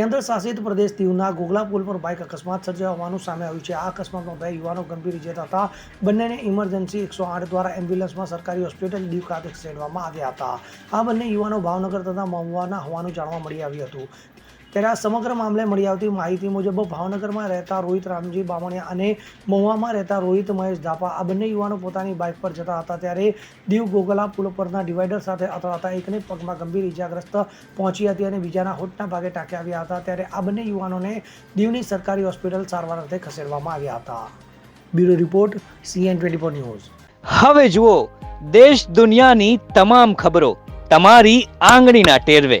કેન્દ્ર શાસિત પ્રદેશ દીવના ગોગલા પુલ પર બાઇક અકસ્માત સર્જાયો હોવાનું સામે આવ્યું છે. આ અકસ્માતમાં બે યુવાનો ગંભીર ઇજા હતા બંનેને ઇમરજન્સી એકસો આઠ દ્વારા એમ્બ્યુલન્સમાં સરકારી હોસ્પિટલ દીવ ખાતે ખસેડવામાં આવ્યા હતા. આ બંને યુવાનો ભાવનગર તથા મહુવાના હોવાનું જાણવા મળી આવ્યું હતું. ત્યારે આ સમગ્ર મામલે મળી આવતી માહિતી મુજબ ભાવનગરમાં રહેતા રોહિત રામજી બામણિયા અને મહુવામાં રહેતા રોહિત મહેશ ધાપા આ બંને યુવાનો પોતાની બાઇક પર જતા હતા ત્યારે દીવ ગોગલા પુલ પરના ડિવાઈડર સાથે અથડાતા એકને પગમાં ગંભીર ઇજાગ્રસ્ત પહોંચી હતી અને બીજાના હોઠના ભાગે ટાંકી આવ્યા હતા. ત્યારે આ બંને યુવાનોને દીવની સરકારી હોસ્પિટલ સારવાર અર્થે ખસેડવામાં આવ્યા હતા. Bureau report CN twenty four news. હવે જુઓ, દેશ દુનિયાની તમામ ખબરો તમારી આંગળીના ટેરવે.